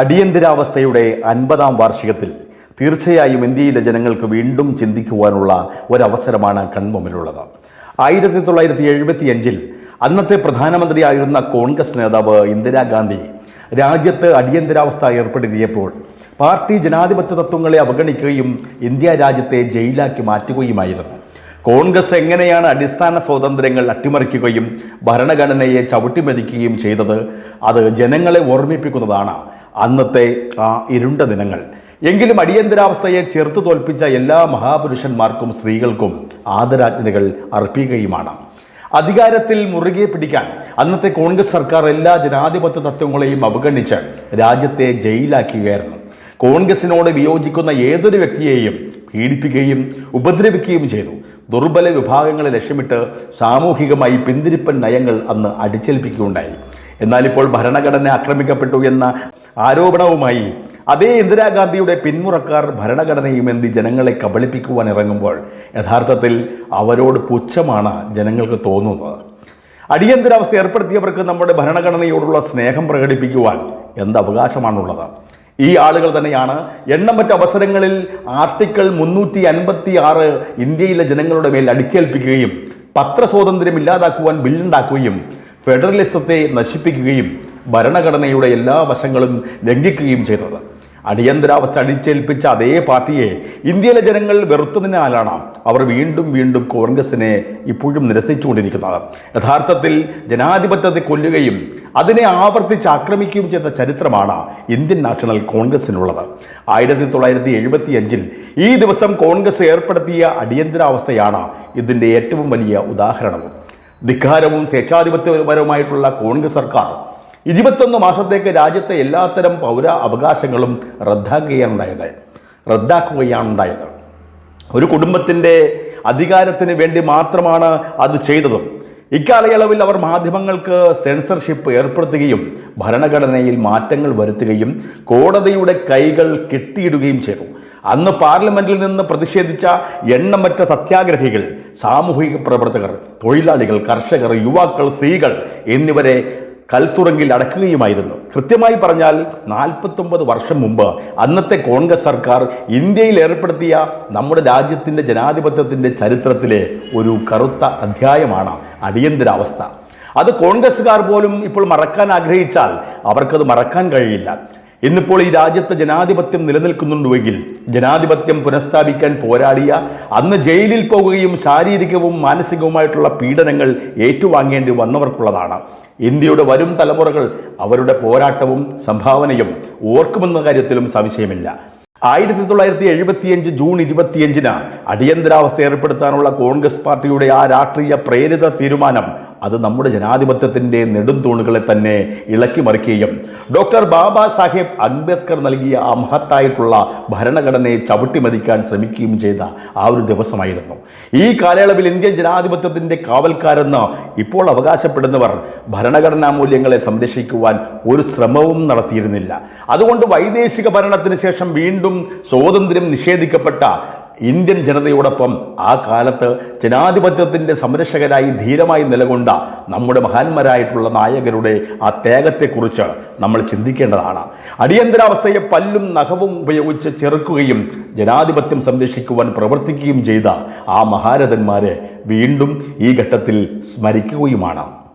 അടിയന്തരാവസ്ഥയുടെ അൻപതാം വാർഷികത്തിൽ തീർച്ചയായും ഇന്ത്യയിലെ ജനങ്ങൾക്ക് വീണ്ടും ചിന്തിക്കുവാനുള്ള ഒരവസരമാണ് കൺമുമ്പിലുള്ളത്. ആയിരത്തി തൊള്ളായിരത്തി എഴുപത്തി അഞ്ചിൽ അന്നത്തെ പ്രധാനമന്ത്രിയായിരുന്ന കോൺഗ്രസ് നേതാവ് ഇന്ദിരാഗാന്ധി രാജ്യത്ത് അടിയന്തരാവസ്ഥ ഏർപ്പെടുത്തിയപ്പോൾ പാർട്ടി ജനാധിപത്യ തത്വങ്ങളെ അവഗണിക്കുകയും ഇന്ത്യ രാജ്യത്തെ ജയിലാക്കി മാറ്റുകയുമായിരുന്നു. കോൺഗ്രസ് എങ്ങനെയാണ് അടിസ്ഥാന സ്വാതന്ത്ര്യങ്ങൾ അട്ടിമറിക്കുകയും ഭരണഘടനയെ ചവിട്ടിമെതിക്കുകയും ചെയ്തത് അത് ജനങ്ങളെ ഓർമ്മിപ്പിക്കുന്നതാണ് അന്നത്തെ ആ ഇരുണ്ട ദിനങ്ങൾ. എങ്കിലും അടിയന്തരാവസ്ഥയെ ചെറുത്തു തോൽപ്പിച്ച എല്ലാ മഹാപുരുഷന്മാർക്കും സ്ത്രീകൾക്കും ആദരാജ്ഞതകൾ അർപ്പിക്കുകയുമാണ്. അധികാരത്തിൽ മുറുകെ പിടിക്കാൻ അന്നത്തെ കോൺഗ്രസ് സർക്കാർ എല്ലാ ജനാധിപത്യ തത്വങ്ങളെയും അവഗണിച്ച് രാജ്യത്തെ ജയിലാക്കുകയായിരുന്നു. കോൺഗ്രസിനോട് വിയോജിക്കുന്ന ഏതൊരു വ്യക്തിയെയും പീഡിപ്പിക്കുകയും ഉപദ്രവിക്കുകയും ചെയ്തു. ദുർബല വിഭാഗങ്ങളെ ലക്ഷ്യമിട്ട് സാമൂഹികമായി പിന്തിരിപ്പൻ നയങ്ങൾ അന്ന് അടിച്ചേൽപ്പിക്കുകയുണ്ടായി. എന്നാൽ ഇപ്പോൾ ഭരണഘടന ആക്രമിക്കപ്പെട്ടു എന്ന ആരോപണവുമായി അതേ ഇന്ദിരാഗാന്ധിയുടെ പിന്മുറക്കാർ ഭരണഘടനയും എന്തി ജനങ്ങളെ കബളിപ്പിക്കുവാൻ ഇറങ്ങുമ്പോൾ യഥാർത്ഥത്തിൽ അവരോട് പുച്ഛമാണ് ജനങ്ങൾക്ക് തോന്നുന്നത്. അടിയന്തരാവസ്ഥ ഏർപ്പെടുത്തിയവർക്ക് നമ്മുടെ ഭരണഘടനയോടുള്ള സ്നേഹം പ്രകടിപ്പിക്കുവാൻ എന്ത് അവകാശമാണുള്ളത്? ഈ ആളുകൾ തന്നെയാണ് എണ്ണമറ്റ അവസരങ്ങളിൽ ആർട്ടിക്കിൾ മുന്നൂറ്റി അൻപത്തി ആറ് ഇന്ത്യയിലെ ജനങ്ങളുടെ മേൽ അടിച്ചേൽപ്പിക്കുകയും പത്രസ്വാതന്ത്ര്യം ഇല്ലാതാക്കുവാൻ ബില്ലുണ്ടാക്കുകയും ഫെഡറലിസത്തെ നശിപ്പിക്കുകയും ഭരണഘടനയുടെ എല്ലാ വശങ്ങളും ലംഘിക്കുകയും ചെയ്തത്. അടിയന്തരാവസ്ഥ അടിച്ചേൽപ്പിച്ച അതേ പാർട്ടിയെ ഇന്ത്യയിലെ ജനങ്ങൾ വെറുത്തതിനാലാണ് അവർ വീണ്ടും വീണ്ടും കോൺഗ്രസിനെ ഇപ്പോഴും നിരസിച്ചുകൊണ്ടിരിക്കുന്നത്. യഥാർത്ഥത്തിൽ ജനാധിപത്യത്തെ കൊല്ലുകയും അതിനെ ആവർത്തിച്ച് ആക്രമിക്കുകയും ചെയ്ത ചരിത്രമാണ് ഇന്ത്യൻ നാഷണൽ കോൺഗ്രസിനുള്ളത്. ആയിരത്തി തൊള്ളായിരത്തി എഴുപത്തി അഞ്ചിൽ ഈ ദിവസം കോൺഗ്രസ് ഏർപ്പെടുത്തിയ അടിയന്തരാവസ്ഥയാണ് ഇതിന്റെ ഏറ്റവും വലിയ ഉദാഹരണവും. ധിക്കാരവും സ്വേച്ഛാധിപത്യപരവുമായിട്ടുള്ള കോൺഗ്രസ് സർക്കാർ ഇരുപത്തൊന്ന് മാസത്തേക്ക് രാജ്യത്തെ എല്ലാത്തരം പൗര അവകാശങ്ങളും റദ്ദാക്കുകയാണുണ്ടായത്. റദ്ദാക്കുകയാണുണ്ടായത്. ഒരു കുടുംബത്തിന്റെ അധികാരത്തിന് വേണ്ടി മാത്രമാണ് അത് ചെയ്തതും. ഇക്കാലയളവിൽ അവർ മാധ്യമങ്ങൾക്ക് സെൻസർഷിപ്പ് ഏർപ്പെടുത്തുകയും ഭരണഘടനയിൽ മാറ്റങ്ങൾ വരുത്തുകയും കോടതിയുടെ കൈകൾ കെട്ടിയിടുകയും ചെയ്തു. അന്ന് പാർലമെന്റിൽ നിന്ന് പ്രതിഷേധിച്ച എണ്ണമറ്റ സത്യാഗ്രഹികൾ സാമൂഹിക പ്രവർത്തകർ തൊഴിലാളികൾ കർഷകർ യുവാക്കൾ സ്ത്രീകൾ എന്നിവരെ കൽത്തുറങ്കിൽ അടക്കുകയുമായിരുന്നു. കൃത്യമായി പറഞ്ഞാൽ നാൽപ്പത്തൊമ്പത് വർഷം മുമ്പ് അന്നത്തെ കോൺഗ്രസ് സർക്കാർ ഇന്ത്യയിൽ ഏർപ്പെടുത്തിയ നമ്മുടെ രാജ്യത്തിന്റെ ജനാധിപത്യത്തിന്റെ ചരിത്രത്തിലെ ഒരു കറുത്ത അധ്യായമാണ് അടിയന്തരാവസ്ഥ. അത് കോൺഗ്രസ്സുകാർ പോലും ഇപ്പോൾ മറക്കാൻ ആഗ്രഹിച്ചാൽ അവർക്കത് മറക്കാൻ കഴിയില്ല. ഇന്നിപ്പോൾ ഈ രാജ്യത്ത് ജനാധിപത്യം നിലനിൽക്കുന്നുണ്ടുവെങ്കിൽ ജനാധിപത്യം പുനഃസ്ഥാപിക്കാൻ പോരാടിയ അന്ന് ജയിലിൽ പോകുകയും ശാരീരികവും മാനസികവുമായിട്ടുള്ള പീഡനങ്ങൾ ഏറ്റുവാങ്ങേണ്ടി വന്നവർക്കുള്ളതാണ്. ഇന്ത്യയുടെ വരും തലമുറകൾ അവരുടെ പോരാട്ടവും സംഭാവനയും ഓർക്കുമെന്ന കാര്യത്തിലും സംശയമില്ല. ആയിരത്തി തൊള്ളായിരത്തി എഴുപത്തിയഞ്ച് ജൂൺ ഇരുപത്തിയഞ്ചിന് അടിയന്തരാവസ്ഥ ഏർപ്പെടുത്താനുള്ള കോൺഗ്രസ് പാർട്ടിയുടെ ആ രാഷ്ട്രീയ പ്രേരിത തീരുമാനം അത് നമ്മുടെ ജനാധിപത്യത്തിന്റെ നെടുംതൂണുകളെ തന്നെ ഇളക്കി മറിക്കുകയും. ഡോക്ടർ ബാബാ സാഹേബ് അംബേദ്കർ നൽകിയ ആ മഹത്തായിട്ടുള്ള ഭരണഘടനയെ ചവിട്ടിമതിക്കാൻ ശ്രമിക്കുകയും ചെയ്ത ആ ഒരു ദിവസമായിരുന്നു. ഈ കാലയളവിൽ ഇന്ത്യൻ ജനാധിപത്യത്തിന്റെ കാവൽക്കാരെന്ന് ഇപ്പോൾ അവകാശപ്പെടുന്നവർ ഭരണഘടനാ മൂല്യങ്ങളെ സംരക്ഷിക്കുവാൻ ഒരു ശ്രമവും നടത്തിയിരുന്നില്ല. അതുകൊണ്ട് വൈദേശിക ഭരണത്തിന് ശേഷം വീണ്ടും സ്വാതന്ത്ര്യം നിഷേധിക്കപ്പെട്ട ഇന്ത്യൻ ജനതയോടൊപ്പം ആ കാലത്ത് ജനാധിപത്യത്തിന്റെ സംരക്ഷകരായി ധീരമായി നിലകൊണ്ട നമ്മുടെ മഹാന്മാരായിട്ടുള്ള നായകരുടെ ആ ത്യാഗത്തെക്കുറിച്ച് നമ്മൾ ചിന്തിക്കേണ്ടതാണ്. അടിയന്തരാവസ്ഥയെ പല്ലും നഖവും ഉപയോഗിച്ച് ചെറുക്കുകയും ജനാധിപത്യം സംരക്ഷിക്കുവാൻ പ്രവർത്തിക്കുകയും ചെയ്ത ആ മഹാരഥന്മാരെ വീണ്ടും ഈ ഘട്ടത്തിൽ സ്മരിക്കുകയുമാണ്.